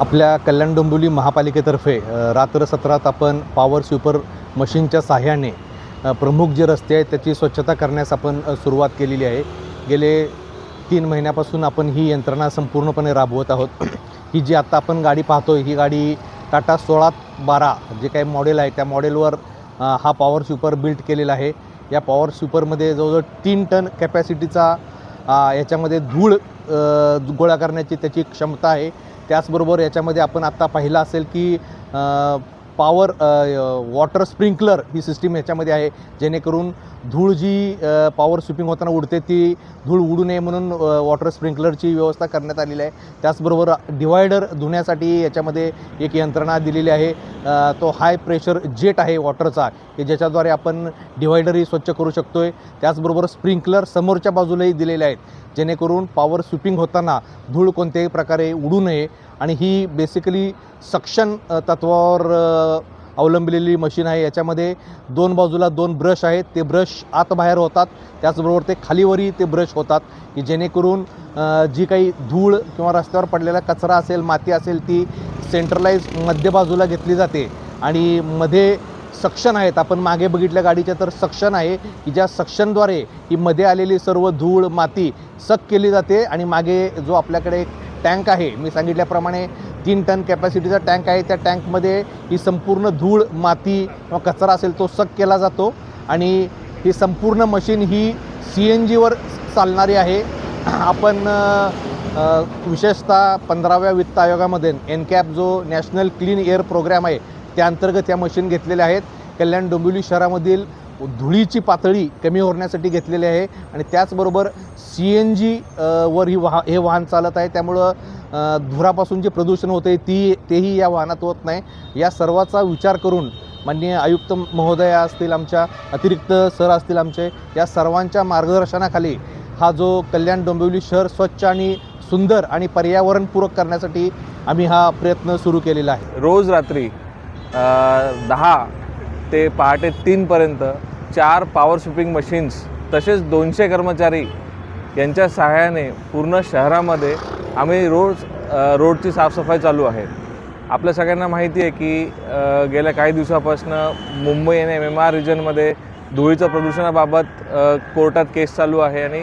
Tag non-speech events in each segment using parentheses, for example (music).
आपल्या कल्याण डोंबिवली महापालिकेतर्फे रात्र सत्रात आपण पॉवर स्वीपर मशीनच्या साह्याने प्रमुख जे रस्ते आहेत त्याची स्वच्छता करण्यास आपण सुरुवात केलेली आहे. गेले तीन महिन्यापासून आपण ही यंत्रणा संपूर्णपणे राबवत आहोत. (clears throat) ही जी आत्ता आपण गाडी पाहतो ही गाडी टाटा सोळा बारा जे काही मॉडेल आहे त्या मॉडेलवर हा पॉवर स्वीपर बिल्ट केलेला आहे. या पॉवर स्वीपरमध्ये जवळजवळ तीन टन कॅपॅसिटीचा याच्यामध्ये धूळ गोळा करण्याची त्याची क्षमता आहे. त्याचबरोबर याच्यामध्ये आपण आत्ता पाहिलं असेल की पॉवर वॉटर स्प्रिंकलर ही सिस्टीम याच्यामध्ये आहे. जेणेकरून धूळ जी पॉवर स्विपिंग होताना उडते ती धूळ उडू नये म्हणून वॉटर स्प्रिंकलरची व्यवस्था करण्यात आलेली आहे. त्याचबरोबर डिवायडर धुण्यासाठी याच्यामध्ये एक यंत्रणा दिलेली आहे. तो हाय प्रेशर जेट आहे वॉटरचा की ज्याच्याद्वारे आपण डिवायडरही स्वच्छ करू शकतो आहे त्याचबरोबर स्प्रिंकलर समोरच्या बाजूलाही दिलेले आहेत. जेणेकरून पॉवर स्विपिंग होताना धूळ कोणत्याही प्रकारे उडू नये. आणि ही बेसिकली सक्शन तत्वावर अवलंबलेली मशीन आहे. याच्यामध्ये दोन बाजूला दोन ब्रश आहेत. ते ब्रश आत बाहेर होतात. त्याचबरोबर ते खालीवरही ते ब्रश होतात की जेणेकरून जी काही धूळ किंवा रस्त्यावर पडलेला कचरा असेल माती असेल ती सेंट्रलाइज मध्य बाजूला घेतली जाते. आणि मध्ये सक्शन आहेत. आपण मागे बघितल्या गाडीच्या तर सक्शन आहे की ज्या सक्शनद्वारे ही मध्ये आलेली सर्व धूळ माती सक केली जाते. आणि मागे जो आपल्याकडे एक टँक आहे मी सांगितल्याप्रमाणे तीन टन कॅपॅसिटीचा टँक आहे. त्या टँकमध्ये ही संपूर्ण धूळ माती किंवा कचरा असेल तो सक केला जातो. आणि ही संपूर्ण मशीन ही सी एन जीवर चालणारी आहे. आपण विशेषतः पंधराव्या वित्त आयोगामध्ये एन कॅप जो नॅशनल क्लीन एअर प्रोग्रॅम आहे त्या अंतर्गत या मशीन घेतलेल्या आहेत. कल्याण डोंबिवली शहरामधील धुळीची पातळी कमी होण्यासाठी घेतलेली आहे आणि त्याचबरोबर सी एन जी वर ही वाह हे वाहन चालत आहे. त्यामुळं धुरापासून जे प्रदूषण होते ती तेही या वाहनात होत नाही. या सर्वाचा विचार करून माननीय आयुक्त महोदया असतील आमच्या अतिरिक्त सर असतील आमचे या सर्वांच्या मार्गदर्शनाखाली हा जो कल्याण डोंबिवली शहर स्वच्छ आणि सुंदर आणि पर्यावरणपूरक करण्यासाठी आम्ही हा प्रयत्न सुरू केलेला आहे. रोज रात्री दहा ते पहाटे तीनपर्यंत चार पॉवर स्विपिंग मशीन्स तसेच दोनशे कर्मचारी यांच्या सहाय्याने पूर्ण शहरामध्ये आम्ही रोज रोडची साफसफाई चालू आहे. आपल्या सगळ्यांना माहिती आहे की गेल्या काही दिवसापासून मुंबई आणि एम एम आर रिजनमध्ये धुळीचं प्रदूषणाबाबत कोर्टात केस चालू आहे आणि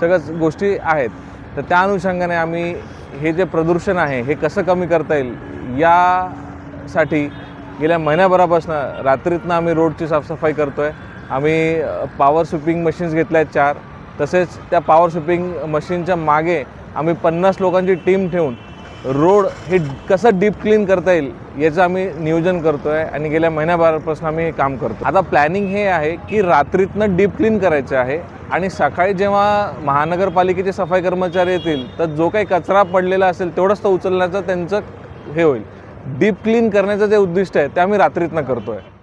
सगळ्याच गोष्टी आहेत. तर त्या अनुषंगाने आम्ही हे जे प्रदूषण आहे हे कसं कमी करता येईल यासाठी गेल्या महिन्याभरापासून रात्रीतनं आम्ही रोडची साफसफाई करतो आहे आम्ही पॉवर स्विपिंग मशीन्स घेतल्या आहेत चार. तसेच त्या पॉवर स्विपिंग मशीनच्या मागे आम्ही पन्नास लोकांची टीम ठेवून रोड हे कसं डीप क्लीन करता येईल याचं आम्ही नियोजन करतो आहे आणि गेल्या महिन्याभरापासून आम्ही हे काम करतो आता प्लॅनिंग हे आहे की रात्रीतनं डीप क्लीन करायचं आहे आणि सकाळी जेव्हा महानगरपालिकेचे सफाई कर्मचारी येतील तर जो काही कचरा पडलेला असेल तेवढंच तो उचलण्याचं त्यांचं हे होईल. डीप क्लीन करण्याचं जे उद्दिष्ट आहे ते आम्ही रात्रीतनं करतो आहे